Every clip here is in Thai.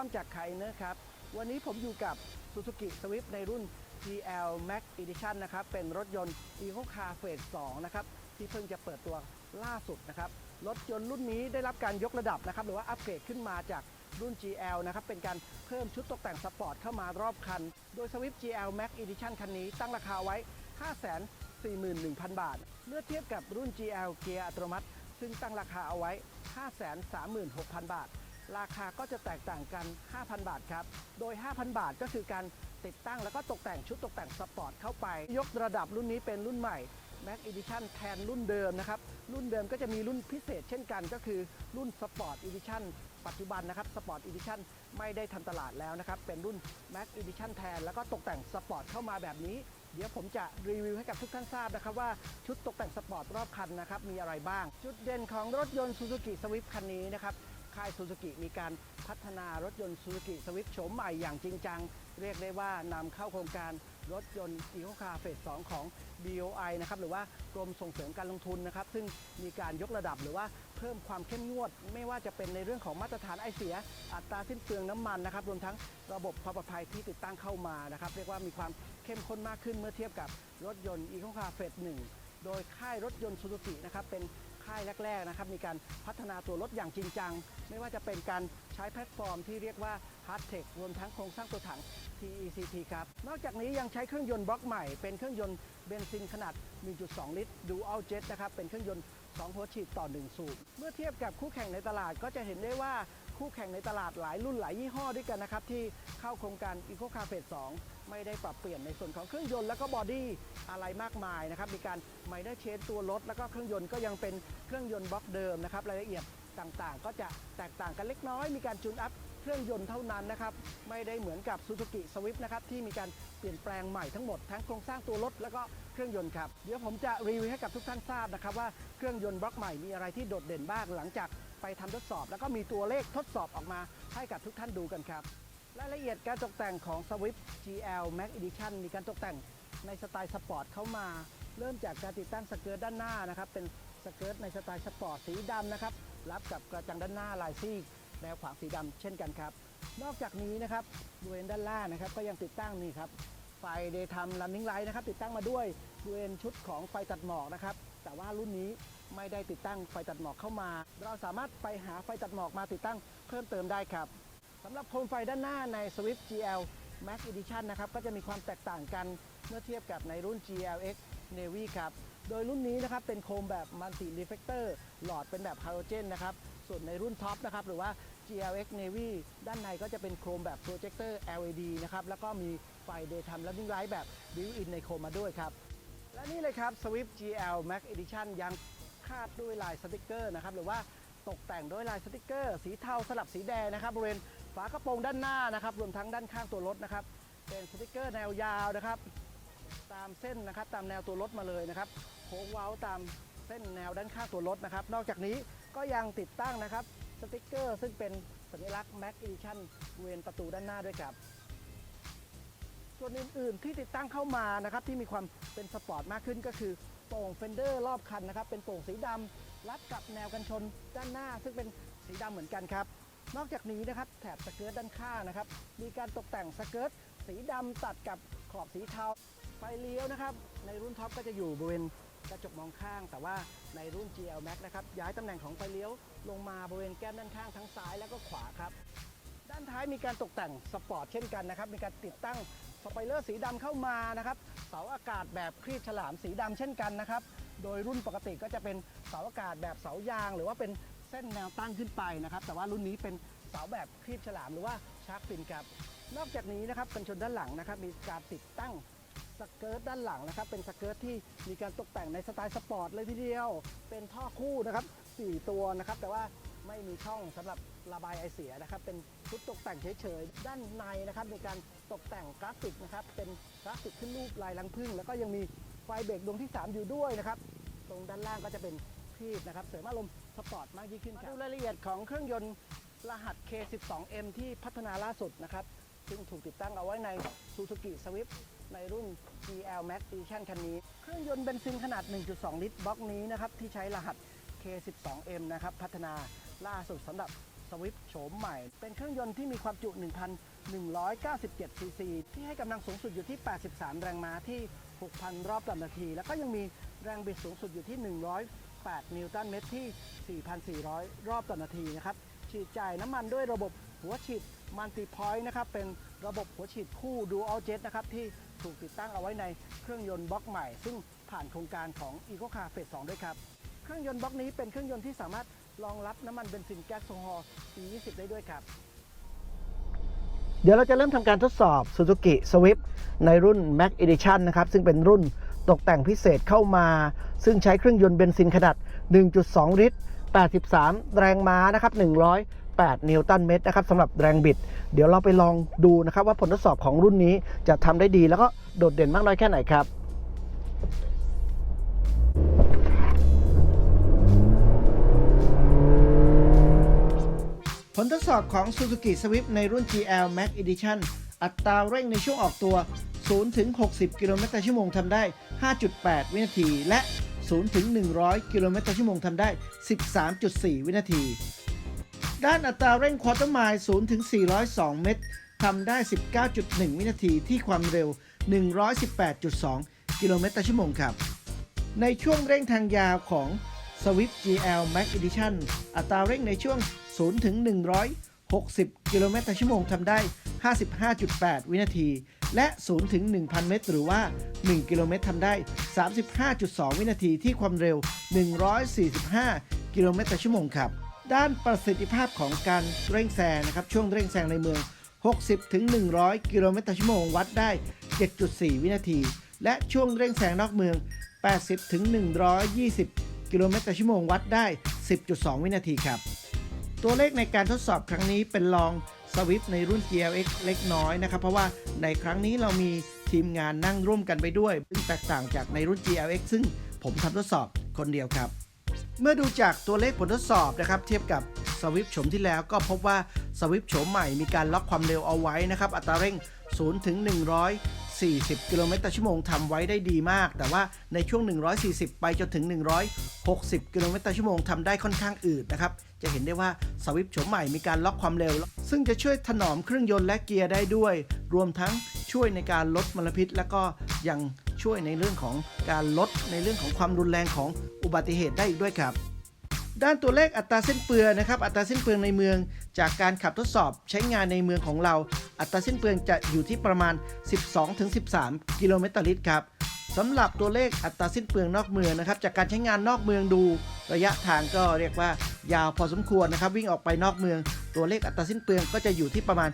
ต้อมจากไคเนอร์ครับ วันนี้ผมอยู่กับ Suzuki Swift ในรุ่น GL Max Edition นะครับ เป็นรถยนต์ Eco Car Phase 2 นะครับ ที่เพิ่งจะเปิดตัวล่าสุดนะครับ รถยนต์รุ่นนี้ได้รับการยกระดับนะครับ หรือว่าอัปเกรดขึ้นมาจากรุ่น GL นะครับ เป็นการเพิ่มชุดตกแต่งสปอร์ตเข้ามารอบคัน โดย Swift GL Max Edition คันนี้ตั้งราคาไว้ 541,000 บาท เมื่อเทียบกับรุ่น GL เกียร์อัตโนมัติ ซึ่งตั้งราคาเอาไว้ 536,000 บาท ราคาก็จะแตกต่างกัน 5,000 บาทครับ โดย 5,000 บาทก็คือการติดตั้งแล้วก็ตกแต่งชุดตกแต่งสปอร์ตเข้าไป ยกระดับรุ่นนี้เป็นรุ่นใหม่ Max Edition แทนรุ่นเดิมนะครับ รุ่นเดิมก็จะมีรุ่นพิเศษเช่นกันก็คือรุ่น Sport Edition ปัจจุบันนะครับ Sport Edition ไม่ได้ทำตลาดแล้วนะครับ เป็นรุ่น Max Edition แทน แล้วก็ตกแต่งสปอร์ตเข้ามาแบบนี้ เดี๋ยวผมจะรีวิวให้กับทุกท่านทราบนะครับว่าชุดตกแต่งสปอร์ตรอบคันนะครับมีอะไรบ้าง จุดเด่นของรถยนต์ Suzuki Swift คันนี้นะครับ ค่ายซูซูกิมีการพัฒนารถยนต์ซูซูกิสวิฟโฉมใหม่อย่างจริงจัง เรียกได้ว่านำเข้าโครงการรถยนต์อีโคคาร์เฟส2ของ BOI นะครับหรือว่ากรมส่งเสริมการลงทุนนะครับ ซึ่งมีการยกระดับหรือว่าเพิ่มความเข้มงวด ไม่ว่าจะเป็นในเรื่องของมาตรฐานไอเสีย อัตราสิ้นเปลืองน้ำมันนะครับรวมทั้งระบบความปลอดภัยที่ติดตั้งเข้ามานะครับเรียกว่ามีความเข้มข้นมากขึ้นเมื่อเทียบกับรถยนต์อีโคคาร์เฟส1โดยค่ายรถยนต์ซูซูกินะครับเป็น ค่ายแรกๆนะครับมีการพัฒนาตัวรถอย่างจริงจัง ไม่ว่าจะเป็นการใช้แพลตฟอร์มที่เรียกว่า Hard Tech รวมทั้งโครงสร้างตัวถัง TECT ครับ นอกจากนี้ยังใช้เครื่องยนต์บล็อกใหม่ เป็นเครื่องยนต์เบนซินขนาด 1.2 ลิตร Dual Jet นะครับ เป็นเครื่องยนต์2หัวฉีดต่อ 1 สูบ เมื่อเทียบกับคู่แข่งในตลาดก็จะเห็นได้ว่าคู่แข่งในตลาดหลายรุ่นหลายยี่ห้อด้วยกันนะครับที่เข้าโครงการ Eco Car Phase 2 ไม่ได้ปรับเปลี่ยนในส่วนของเครื่องยนต์แล้วก็บอดี้อะไรมากมายนะครับ มีการไมเนอร์เชนตัวรถ แล้วก็เครื่องยนต์ก็ยังเป็นเครื่องยนต์บล็อกเดิมนะครับ รายละเอียดต่างๆ ก็จะแตกต่างกันเล็กน้อย มีการจูนอัพเครื่องยนต์เท่านั้นนะครับ ไม่ได้เหมือนกับ Suzuki Swift นะครับ ที่มีการเปลี่ยนแปลงใหม่ทั้งหมด ทั้งโครงสร้างตัวรถ แล้วก็เครื่องยนต์ครับ เดี๋ยวผมจะรีวิวให้กับทุกท่านทราบนะครับว่าเครื่องยนต์บล็อกใหม่มีอะไรที่โดดเด่นบ้างหลังจากไปทำทดสอบ แล้วก็มีตัวเลขทดสอบออกมาให้กับทุกท่านดูกันครับ รายละเอียดการตกแต่งของ Swift GL Max Edition มีการตกแต่งในสไตล์สปอร์ตเข้ามา เริ่มจากการติดตั้งสเกิร์ตด้านหน้านะครับ เป็นสเกิร์ตในสไตล์สปอร์ตสีดำนะครับ รับกับกระจังด้านหน้าลายซีกแนวขวางสีดำเช่นกันครับ นอกจากนี้นะครับบริเวณด้านล่างนะครับ ก็ยังติดตั้งนี่ครับไฟ Daytime Running Light นะครับ ติดตั้งมาด้วยบริเวณชุดของไฟตัดหมอกนะครับ แต่ว่ารุ่นนี้ไม่ได้ติดตั้งไฟตัดหมอกเข้ามา เราสามารถไปหาไฟตัดหมอกมาติดตั้งเพิ่มเติมได้ครับ สำหรับโคมไฟด้านหน้าใน Swift GL Max Edition นะครับก็จะมีความแตกต่างกันเมื่อเทียบกับในรุ่น GLX Navy ครับโดยรุ่นนี้นะครับเป็นโคมแบบ Multi Reflector หลอดเป็นแบบ Halogen นะครับส่วนในรุ่นท็อปนะครับหรือว่า GLX Navy ด้านในก็จะเป็นโคมแบบ Projector LED นะครับแล้วก็มีไฟ Daytime Running Light แบบ Built-in ในโคมมาด้วยครับและนี่เลยครับ Swift GL Max Edition ยังคาดด้วยลายสติกเกอร์นะครับหรือว่าตกแต่งด้วยลายสติกเกอร์ สีเทาสลับสีแดงนะครับบริเวณ ฝากระโปรงด้านหน้านะครับ รวมทั้งด้านข้างตัวรถนะครับ เป็นสติกเกอร์แนวยาวนะครับ ตามเส้นนะครับตามแนวตัวรถมาเลยนะครับโค้งเว้าตามเส้นแนวด้านข้างตัวรถนะครับ นอกจากนี้ก็ยังติดตั้งนะครับสติกเกอร์ซึ่งเป็นสัญลักษณ์ Max Edition บริเวณประตูด้านหน้าด้วยครับ ส่วนอื่นๆที่ติดตั้งเข้ามานะครับที่มีความเป็นสปอร์ตมากขึ้นก็คือโป่งเฟนเดอร์รอบคันนะครับเป็นโป่งสีดำรัดกับแนวกันชนด้านหน้า ซึ่งเป็นสีดำเหมือนกันครับ นอกจากนี้นะครับแถบสเกิร์ตด้านข้างนะครับ มีการตกแต่งสเกิร์ตสีดำตัดกับขอบสีเทาไฟเลี้ยวนะครับ ในรุ่นท็อปก็จะอยู่บริเวณกระจกมองข้าง แต่ว่าในรุ่น GL Max นะครับย้ายตำแหน่งของไฟเลี้ยวลงมาบริเวณแก้มด้านข้างทั้งซ้ายและก็ขวาครับ ด้านท้ายมีการตกแต่งสปอร์ตเช่นกันนะครับ มีการติดตั้งสปเลอร์สีดำเข้ามานะครับ เสาอากาศแบบครีบฉลามสีดำเช่นกันนะครับ โดยรุ่นปกติก็จะเป็นเสาอากาศแบบเสายาง หรือว่าเป็น เส้นแนวตั้งขึ้นไปนะครับ แต่ว่ารุ่นนี้เป็นเสาแบบครีบฉลามหรือว่าชาร์กฟินครับ นอกจากนี้นะครับกันชนด้านหลังนะครับ มีการติดตั้งสเกิร์ตด้านหลังนะครับ เป็นสเกิร์ตที่มีการตกแต่งในสไตล์สปอร์ตเลยทีเดียว เป็นท่อคู่นะครับ4ตัวนะครับ แต่ว่าไม่มีช่องสำหรับระบายไอเสียนะครับ เป็นชุดตกแต่งเฉยๆ ด้านในนะครับ มีการตกแต่งกราฟิกนะครับ เป็นกราฟิกขึ้นรูปลายลังพึ่ง แล้วก็ยังมีไฟเบรกดวงที่ 3 อยู่ด้วยนะครับ ตรงด้านล่างก็จะเป็นครีบนะครับ เสริมอารมณ์ สปอร์ตมากยิ่งขึ้นครับดูรายละเอียดของเครื่องยนต์รหัส K12M ที่พัฒนาล่าสุดนะครับ ซึ่งถูกติดตั้งเอาไว้ใน Suzuki Swift ในรุ่น GL Max Edition คันนี้ เครื่องยนต์เบนซินขนาด 1.2 ลิตรบล็อกนี้นะครับ ที่ใช้รหัส K12M นะครับ พัฒนาล่าสุดสำหรับสวิฟโฉมใหม่ เป็นเครื่องยนต์ที่มีความจุ 1,197 ซีซี ที่ให้กำลังสูงสุดอยู่ที่ 83 แรงม้าที่ 6,000 รอบต่อนาที แล้วก็ยังมีแรงบิดสูงสุดอยู่ที่ 100 8 นิวตันเมตรที่ 4,400 รอบต่อนาทีนะครับ ฉีดจ่ายน้ำมันด้วยระบบหัวฉีดมัลติพอยต์นะครับ เป็นระบบหัวฉีดคู่ Dual Jet นะครับ ที่ถูกติดตั้งเอาไว้ในเครื่องยนต์บล็อกใหม่ ซึ่งผ่านโครงการของ Eco Car Phase 2ด้วยครับ เครื่องยนต์บล็อกนี้เป็นเครื่องยนต์ที่สามารถรองรับน้ำมันเบนซินแก๊สโซฮอล์ E20 ได้ด้วยครับ เดี๋ยวเราจะเริ่มทำการทดสอบ Suzuki Swift ในรุ่น Max Edition นะครับ ซึ่งเป็นรุ่น ตกแต่งพิเศษเข้ามา ซึ่งใช้เครื่องยนต์เบนซินขนาด 1.2 ลิตร 83 แรงม้านะครับ 108 นิวตันเมตรนะครับสำหรับแรงบิด เดี๋ยวเราไปลองดูนะครับว่าผลทดสอบของรุ่นนี้จะทำได้ดีแล้วก็โดดเด่นมากน้อยแค่ไหนครับผลทดสอบของ Suzuki Swift ในรุ่น GL Max Edition อัตราเร่งในช่วงออกตัว 0ถึง60 กิโลเมตรต่อชั่วโมงทำได้ 5.8 วินาที และ 0 ถึง 100 กิโลเมตรต่อชั่วโมงทำได้ 13.4 วินาที ด้านอัตราเร่งควอเตอร์ไมล์0ถึง 402 เมตรทำได้ 19.1 วินาทีที่ความเร็ว 118.2 กิโลเมตรต่อชั่วโมงครับ ในช่วงเร่งทางยาวของ Swift GL Max Edition อัตราเร่งในช่วง 0 ถึง 160 กิโลเมตรต่อชั่วโมงทำได้ 55.8 วินาที และ 0 ถึง 1,000 เมตร หรือว่า 1 กิโลเมตรทำได้ 35.2 วินาทีที่ความเร็ว 145 กิโลเมตรต่อชั่วโมงครับ ด้านประสิทธิภาพของการเร่งแซงนะครับ ช่วงเร่งแซงในเมือง 60 ถึง 100 กิโลเมตรต่อชั่วโมง วัดได้ 7.4 วินาที และช่วงเร่งแซงนอกเมือง 80 ถึง 120 กิโลเมตรต่อชั่วโมง วัดได้ 10.2 วินาทีครับ ตัวเลขในการทดสอบครั้งนี้เป็นลอง สวิฟในรุ่น GLX เล็กน้อยนะครับ เพราะว่าในครั้งนี้เรามีทีมงานนั่งร่วมกันไปด้วย ซึ่งแตกต่างจากในรุ่น GLX ซึ่งผมทำทดสอบคนเดียวครับ เมื่อดูจากตัวเลขผลทดสอบนะครับเทียบกับสวิฟโฉมที่แล้วก็พบว่าสวิฟโฉมใหม่มีการล็อกความเร็วเอาไว้นะครับอัตราเร่ง0ถึง 140 กิโลเมตรต่อชั่วโมงทำไว้ได้ดีมาก แต่ว่าในช่วง 140 ไปจนถึง 160 กิโลเมตรต่อชั่วโมงทำได้ค่อนข้างอืดนะครับ จะเห็นได้ว่าสวิฟโฉมใหม่มีการล็อกความเร็ว ซึ่งจะช่วยถนอมเครื่องยนต์และเกียร์ได้ด้วย รวมทั้งช่วยในการลดมลพิษ และก็ยังช่วยในเรื่องของการลดในเรื่องของความรุนแรงของอุบัติเหตุได้อีกด้วยครับ ด้านตัวเลขอัตราเส้นเปลืองนะครับ อัตราเส้นเปลืองในเมือง จากการขับทดสอบใช้งานในเมืองของเรา อัตราเส้นเปลืองจะอยู่ที่ประมาณ 12-13 กิโลเมตรต่อลิตรครับสำหรับตัวเลขอัตราสิ้นเปลืองนอกเมืองนะครับ จากการใช้งานนอกเมืองดูระยะทางก็เรียกว่ายาวพอสมควรนะครับ วิ่งออกไปนอกเมือง ตัวเลขอัตราสิ้นเปลืองก็จะอยู่ที่ประมาณ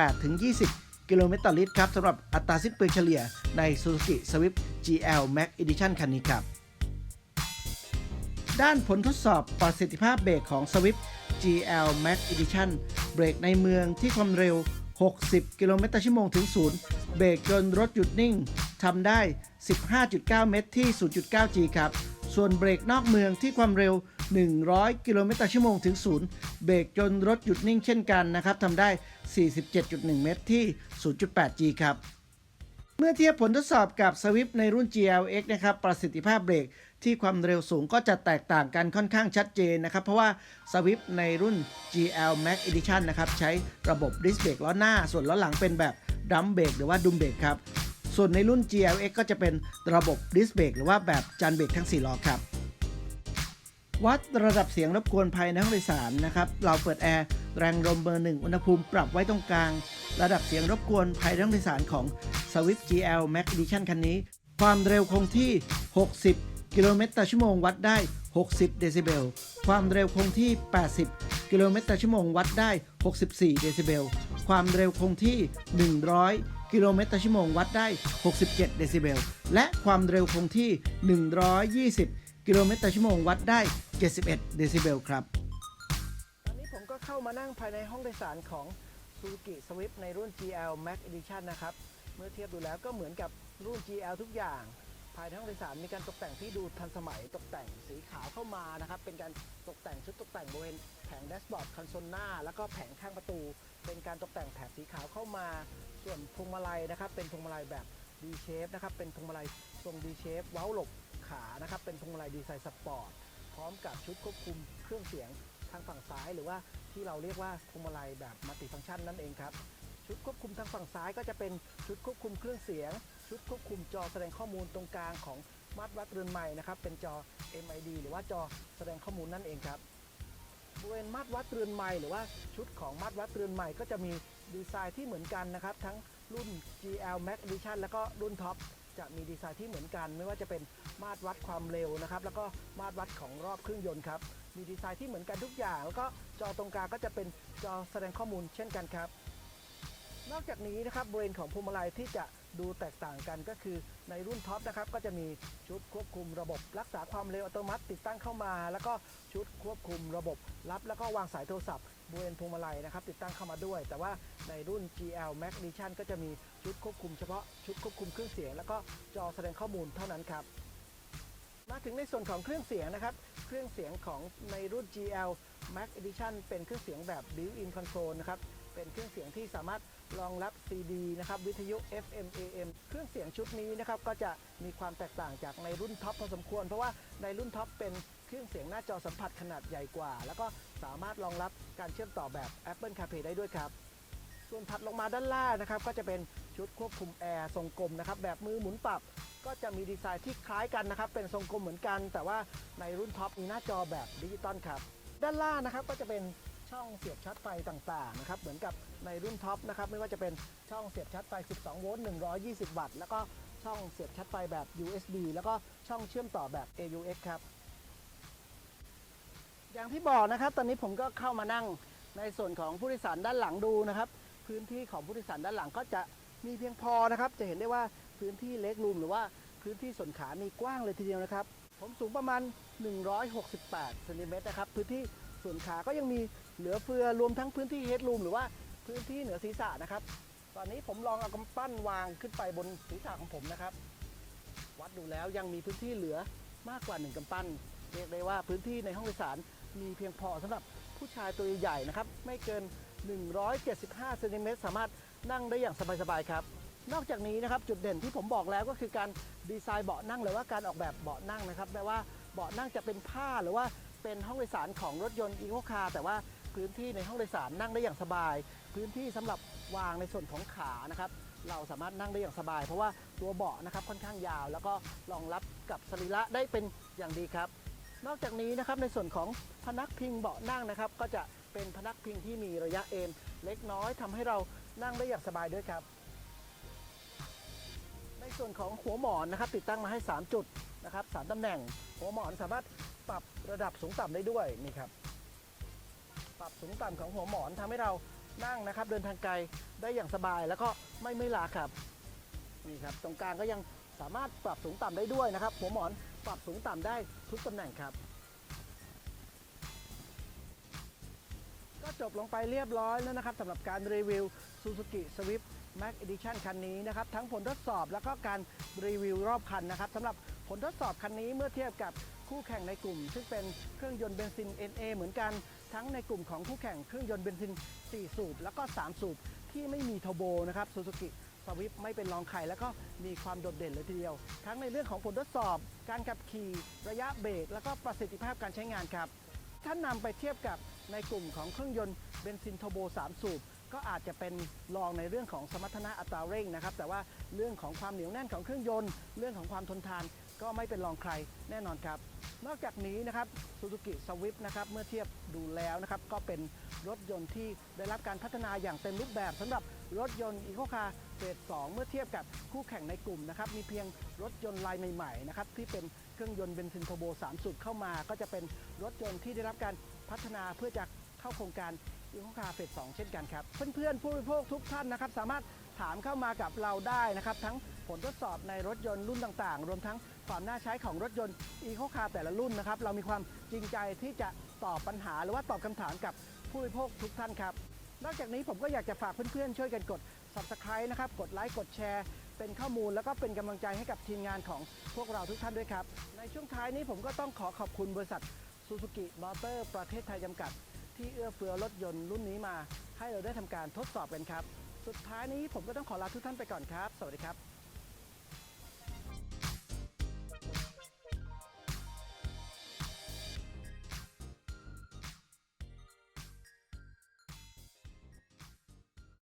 18-20 กิโลเมตรต่อลิตรครับสำหรับอัตราสิ้นเปลืองเฉลี่ยใน Suzuki Swift GL Max Edition คันนี้ครับ ด้านผลทดสอบประสิทธิภาพเบรกของ Swift GL Max Edition เบรกในเมืองที่ความเร็ว 60 กิโลเมตรต่อชั่วโมงถึงศูนย์เบรกจนรถหยุดนิ่งทำได้ 15.9 เมตรที่ 0.9G ครับ ส่วนเบรกนอกเมืองที่ความเร็ว 100 กิโลเมตรต่อชั่วโมงถึงศูนย์เบรกจนรถหยุดนิ่งเช่นกันนะครับทำได้ 47.1 เมตรที่ 0.8G ครับ เมื่อเทียบผลทดสอบกับ Swift ในรุ่น GLX นะครับ ประสิทธิภาพเบรก ที่ความเร็วสูงก็จะแตกต่างกันค่อนข้างชัดเจนนะครับ เพราะว่า Swift ในรุ่น GL Max Edition นะครับ ใช้ระบบ Disc Brake ล้อหน้า ส่วนล้อหลังเป็นแบบ Drum Brake หรือว่า Dum Brake ครับ ส่วนในรุ่น GLX ก็จะเป็นระบบ Disc Brake หรือว่าแบบจานเบรกทั้ง 4 ล้อครับ วัดระดับเสียงรบกวนภายในห้องโดยสารนะครับ เราเปิดแอร์แรงลมเบอร์หนึ่งอุณหภูมิปรับไว้ตรงกลาง ระดับเสียงรบกวนภายในห้องโดยสารของ Swift GL Max Edition คันนี้ ความเร็วคงที่ 60 กิโลเมตรต่อชั่วโมงวัดได้ 60 เดซิเบล ความเร็วคงที่ 80 กิโลเมตรต่อชั่วโมงวัดได้ 64 เดซิเบล ความเร็วคงที่ 100 กิโลเมตรต่อชั่วโมงวัดได้ 67 เดซิเบล และความเร็วคงที่ 120 กิโลเมตรต่อชั่วโมงวัดได้ 71 เดซิเบลครับตอนนี้ผมก็เข้ามานั่งภายในห้องโดยสารของ Suzuki Swift ในรุ่น GL Max Edition นะครับ เมื่อเทียบดูแล้วก็เหมือนกับรุ่น GL ทุกอย่าง ภายในห้องโดยสารมีการตกแต่งที่ดูทันสมัยตกแต่งสีขาวเข้ามานะครับ เป็นการตกแต่งชุดตกแต่งบริเวณแผงแดชบอร์ดคอนโซลหน้า แล้วก็แผงข้างประตู เป็นการตกแต่งแถบสีขาวเข้ามา ส่วนพวงมาลัยนะครับ เป็นพวงมาลัยแบบ D shape นะครับ เป็นพวงมาลัยทรง D shape เว้าหลบขานะครับ เป็นพวงมาลัยดีไซน์สปอร์ตพร้อมกับชุดควบคุมเครื่องเสียงทางฝั่งซ้าย หรือว่าที่เราเรียกว่าพวงมาลัยแบบมัลติฟังก์ชันนั่นเองครับชุดควบคุมทางฝั่งซ้ายก็จะเป็นชุดควบคุมเครื่องเสียง ชุดควบคุมจอแสดงข้อมูลตรงกลางของมาตรวัดเรือนใหม่นะครับเป็นจอ MID หรือว่าจอแสดงข้อมูลนั่นเองครับบริเวณมาตรวัดเรือนใหม่หรือว่าชุดของมาตรวัดเรือนใหม่ก็จะมีดีไซน์ที่เหมือนกันนะครับ ทั้งรุ่น GL Max Edition แล้วก็รุ่นท็อปจะมีดีไซน์ที่เหมือนกัน ไม่ว่าจะเป็นมาตรวัดความเร็วนะครับ แล้วก็มาตรวัดของรอบเครื่องยนต์ครับมีดีไซน์ที่เหมือนกันทุกอย่าง แล้วก็จอตรงกลางก็จะเป็นจอแสดงข้อมูลเช่นกันครับ นอกจากนี้นะครับบริเวณของพวงมาลัยที่จะดูแตกต่างกันก็คือในรุ่นท็อปนะครับก็จะมีชุดควบคุมระบบ รักษาความเร็วอัตโนมัติติดตั้งเข้ามา แล้วก็ชุดควบคุมระบบ รับแล้วก็วางสายโทรศัพท์บริเวณพวงมาลัยนะครับติดตั้งเข้ามาด้วย แต่ว่าในรุ่น GL Max Edition ก็จะมีชุดควบคุมเฉพาะชุดควบคุมเครื่องเสียงแล้วก็จอแสดงข้อมูลเท่านั้นครับมาถึงในส่วนของเครื่องเสียงนะครับ เครื่องเสียงของในรุ่น GL Max Edition เป็นเครื่องเสียงแบบ Built-in Control นะครับเป็นเครื่องเสียงที่สามารถ รองรับ CD นะครับวิทยุ FM AM เครื่องเสียงชุดนี้นะครับก็จะมีความแตกต่างจากในรุ่นท็อปพอสมควร เพราะว่าในรุ่นท็อปเป็นเครื่องเสียงหน้าจอสัมผัสขนาดใหญ่กว่า แล้วก็สามารถรองรับการเชื่อมต่อแบบ Apple CarPlay ได้ด้วยครับ ส่วนถัดลงมาด้านล่างนะครับก็จะเป็นชุดควบคุมแอร์ทรงกลมนะครับแบบมือหมุนปรับก็จะมีดีไซน์ที่คล้ายกันนะครับ เป็นทรงกลมเหมือนกัน แต่ว่าในรุ่นท็อปมีหน้าจอแบบดิจิตอลครับ ด้านล่างนะครับก็จะเป็นช่องเสียบชาร์จไฟต่างๆนะครับ เหมือนกับ ในรุ่นท็อปนะครับไม่ว่าจะเป็นช่องเสียบชาร์จไฟ 12 โวลต์ 120 วัตต์ แล้วก็ช่องเสียบชาร์จไฟแบบ USB แล้วก็ช่องเชื่อมต่อแบบ AUX ครับ อย่างที่บอกนะครับ ตอนนี้ผมก็เข้ามานั่งในส่วนของผู้โดยสารด้านหลังดูนะครับ พื้นที่ของผู้โดยสารด้านหลังก็จะมีเพียงพอนะครับ จะเห็นได้ว่าพื้นที่เล็กรูมหรือว่าพื้นที่ส่วนขามีกว้างเลยทีเดียวนะครับ ผมสูงประมาณ 168เซนติเมตรนะครับ พื้นที่ส่วนขาก็ยังมีเหลือเฟือรวมทั้งพื้นที่เฮดรูมหรือว่า พื้นที่เหนือศีรษะนะครับ ตอนนี้ผมลองเอากำปั้นวางขึ้นไปบนศีรษะของผมนะครับ วัดดูแล้วยังมีพื้นที่เหลือมากกว่า1กำปั้น เรียกได้ว่าพื้นที่ในห้องโดยสารมีเพียงพอสำหรับผู้ชายตัวใหญ่ๆนะครับ ไม่เกิน 175เซนติเมตรสามารถนั่งได้อย่างสบายๆครับ นอกจากนี้นะครับจุดเด่นที่ผมบอกแล้วก็คือการดีไซน์เบาะนั่งหรือว่าการออกแบบเบาะนั่งนะครับแม้ว่าเบาะนั่งจะเป็นผ้าหรือว่าเป็นห้องโดยสารของรถยนต์อีโคคาร์แต่ว่าพื้นที่ในห้องโดยสารนั่งได้อย่างสบาย พื้นที่สำหรับวางในส่วนของขานะครับ เราสามารถนั่งได้อย่างสบาย เพราะว่าตัวเบาะนะครับค่อนข้างยาว แล้วก็รองรับกับสรีระได้เป็นอย่างดีครับ นอกจากนี้นะครับในส่วนของพนักพิงเบาะนั่งนะครับ ก็จะเป็นพนักพิงที่มีระยะเอ็นเล็กน้อยทำให้เรานั่งได้อย่างสบายด้วยครับ ในส่วนของหัวหมอนนะครับ ติดตั้งมาให้ 3 จุดนะครับสามตำแหน่ง หัวหมอนสามารถปรับระดับสูงต่ำได้ด้วยนี่ครับ ปรับสูงต่ำของหัวหมอนทำให้เรา นั่งนะครับ เดินทางไกลได้อย่างสบายแล้วก็ไม่เมื่อยล้าครับนี่ครับ ตรงกลางก็ยังสามารถปรับสูงต่ำได้ด้วยนะครับ หัวหมอนปรับสูงต่ำได้ทุกตำแหน่งครับ ก็จบลงไปเรียบร้อยแล้วนะครับสำหรับการรีวิว Suzuki Swift Max Edition คันนี้นะครับ ทั้งผลทดสอบแล้วก็การรีวิวรอบคันนะครับสำหรับผลทดสอบคันนี้เมื่อเทียบกับคู่แข่งในกลุ่ม ซึ่งเป็นเครื่องยนต์เบนซิน NA เหมือนกัน ทั้งในกลุ่มของคู่แข่งเครื่องยนต์เบนซิน 4 สูบ แล้วก็ 3 สูบ ที่ไม่มีเทอร์โบนะครับ Suzuki Swift ไม่เป็นรองใครแล้วก็มีความโดดเด่นเลยทีเดียว ทั้งในเรื่องของผลทดสอบ การขับขี่ระยะเบรกแล้วก็ประสิทธิภาพการใช้งานครับ ถ้านำไปเทียบกับในกลุ่มของเครื่องยนต์เบนซินเทอร์โบ 3 สูบก็อาจจะเป็นรองในเรื่องของสมรรถนะอัตราเร่งนะครับ แต่ว่าเรื่องของความเหนียวแน่นของเครื่องยนต์ เรื่องของความทนทาน ก็ไม่เป็นรองใครแน่นอนครับ นอกจากนี้นะครับ Suzuki Swift นะครับเมื่อเทียบดูแล้วนะครับก็เป็นรถยนต์ที่ได้รับการพัฒนาอย่างเต็มรูปแบบสำหรับรถยนต์อีโคคาร์เฟส2เมื่อเทียบกับคู่แข่งในกลุ่มนะครับมีเพียงรถยนต์ลายใหม่ๆนะครับที่เป็นเครื่องยนต์เบนซินเทอร์โบ3สูบเข้ามา ก็จะเป็นรถยนต์ที่ได้รับการพัฒนาเพื่อจะเข้าโครงการอีโคคาร์เฟส2เช่นกันครับ เพื่อนๆผู้บริโภคทุกท่านนะครับสามารถถามเข้ามากับเราได้นะครับทั้ง ผลทดสอบในรถยนต์รุ่นต่างๆ รวมทั้งความน่าใช้ของรถยนต์อีโคคาร์แต่ละรุ่นนะครับ เรามีความจริงใจที่จะตอบปัญหาหรือว่าตอบคำถามกับผู้บริโภคทุกท่านครับ นอกจากนี้ผมก็อยากจะฝากเพื่อนๆ ช่วยกันกด subscribe นะครับ กดไลค์กดแชร์ เป็นข้อมูลแล้วก็เป็นกำลังใจให้กับทีมงานของพวกเราทุกท่านด้วยครับ ในช่วงท้ายนี้ผมก็ต้องขอขอบคุณบริษัท Suzuki Motor ประเทศไทยจำกัด ที่เอื้อเฟื้อรถยนต์รุ่นนี้มา ให้เราได้ทำการทดสอบกันครับ สุดท้ายนี้ผมก็ต้องขอลาทุกท่านไปก่อนครับ สวัสดีครับ